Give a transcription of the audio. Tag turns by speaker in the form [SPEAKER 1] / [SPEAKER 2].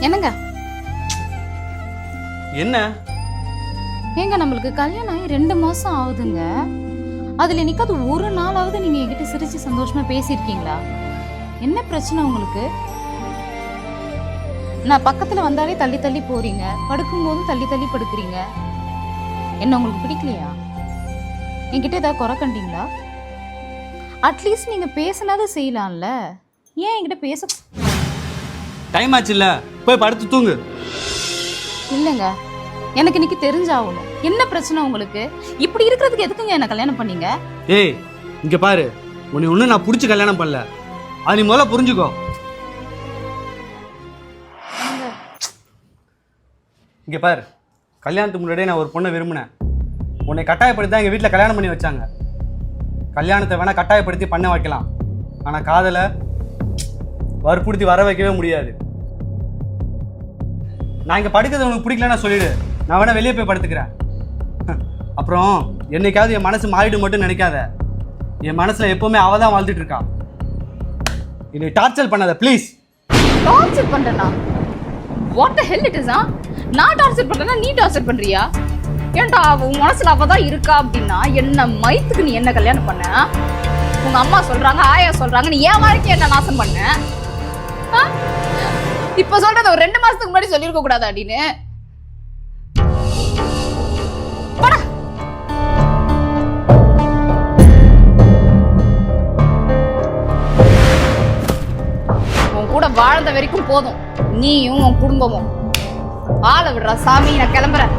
[SPEAKER 1] என்னங்க?
[SPEAKER 2] என்ன?
[SPEAKER 1] ஏங்க நம்மளுக்கு கல்யாணம் ஆகி ரெண்டு மாசம் ஆகுதுங்க. அதுல நிக்காது ஒரு நாளாவது நீங்க என்கிட்ட சிரிச்சு சந்தோஷமா பேசியிருக்கீங்களா? என்ன பிரச்சனை உங்களுக்கு? நான் பக்கத்துல வந்தாலே தள்ளி தள்ளி போறீங்க. படுக்கும்போதும் தள்ளி தள்ளி படுக்கிறீங்க. என்ன உங்களுக்கு பிடிக்கலையா? என்கிட்ட ஏதாவது குறை கண்டீங்களா? அட்லீஸ்ட் நீங்க பேசினாவது செய்யலாம்ல. ஏன் என்கிட்ட பேச
[SPEAKER 2] டைம் ஆச்சுல்ல? போய் படுத்து தூங்கு.
[SPEAKER 1] இல்லைங்க. எனக்கு இன்னைக்கு தெரிஞ்சாகணும். என்ன பிரச்சனை உங்களுக்கு? இப்படி இருக்கிறதுக்கு எதுக்குங்க என்ன கல்யாணம் பண்ணீங்க?
[SPEAKER 2] ஏய் இங்க பாரு. உன்னை ஒன்றும் நான் பிடிச்சி கல்யாணம் பண்ணல. அது நீ முதல்ல புரிஞ்சுக்கோ. இங்க பாரு. கல்யாணத்துக்கு முன்னாடியே நான் ஒரு பொண்ணை விரும்பினேன். உன்னை கட்டாயப்படுத்தி தான் எங்கள் வீட்டில் கல்யாணம் பண்ணி வச்சாங்க. கல்யாணத்தை வேணால் கட்டாயப்படுத்தி பண்ண வைக்கலாம். ஆனால் காதலை வற்புறுத்தி வர வைக்கவே முடியாது. நான் இங்கே படுக்கிறது உனக்கு பிடிக்கலன்னா சொல்லிடு. நான் வேணா வெளியே போய் படுத்துக்கிறேன். அப்புறம் என்னைக்காவது என் மனசு மாறிடும் மட்டும் நினைக்காத. என் மனசில் எப்போவுமே அவள் தான் வாழ்ந்துட்டு இருக்கா. என்னை டார்ச்சர் பண்ணாத please
[SPEAKER 1] torture பண்றேனா? What the hell it is ஆ? நான் டார்ச்சர் பண்ணுறேன்னா நீ டார்ச்சர் பண்ணுறியா ஏன்டா உன் மனசில் அவள் தான் இருக்கா அப்படின்னா என்ன மைத்துக்கு நீ என்ன கல்யாணம் பண்ண? உங்கள் அம்மா சொல்கிறாங்க ஆயா சொல்கிறாங்க நீ ஏன் வாழ்க்கை என்ன நாசம் பண்ண? இப்ப சொல்றத ஒரு ரெண்டு மாசத்துக்கு முன்னாடி சொல்லியிருக்க கூடாது அப்படின்னு உன் கூட வாழ்ந்த வரைக்கும் போதும். நீயும் உன் குடும்பமும். ஆள விடுறா சாமி நான் கிளம்புறேன்.